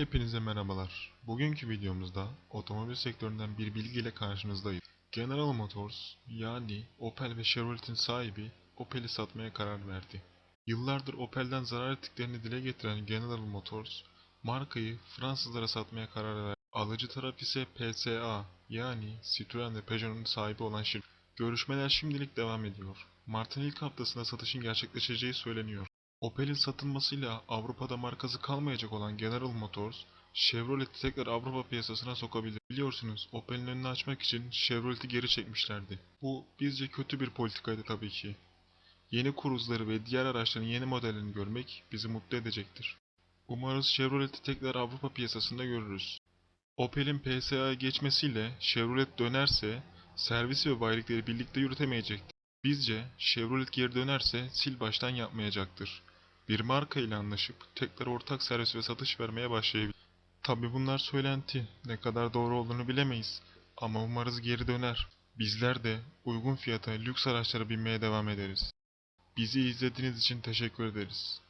Hepinize merhabalar. Bugünkü videomuzda otomobil sektöründen bir bilgiyle karşınızdayız. General Motors yani Opel ve Chevrolet'in sahibi Opel'i satmaya karar verdi. Yıllardır Opel'den zarar ettiklerini dile getiren General Motors markayı Fransızlara satmaya karar verdi. Alıcı taraf ise PSA yani Citroen ve Peugeot'un sahibi olan şirket. Görüşmeler şimdilik devam ediyor. Mart'ın ilk haftasında satışın gerçekleşeceği söyleniyor. Opel'in satılmasıyla Avrupa'da markası kalmayacak olan General Motors, Chevrolet'i tekrar Avrupa piyasasına sokabilir. Biliyorsunuz Opel'in önünü açmak için Chevrolet'i geri çekmişlerdi. Bu bizce kötü bir politikaydı tabii ki. Yeni Cruze'ları ve diğer araçların yeni modellerini görmek bizi mutlu edecektir. Umarız Chevrolet'i tekrar Avrupa piyasasında görürüz. Opel'in PSA'ya geçmesiyle Chevrolet dönerse servis ve bayilikleri birlikte yürütemeyecektir. Bizce Chevrolet geri dönerse sil baştan yapmayacaktır. Bir marka ile anlaşıp tekrar ortak servis ve satış vermeye başlayabilir. Tabi bunlar söylenti. Ne kadar doğru olduğunu bilemeyiz. Ama umarız geri döner. Bizler de uygun fiyata lüks araçlara binmeye devam ederiz. Bizi izlediğiniz için teşekkür ederiz.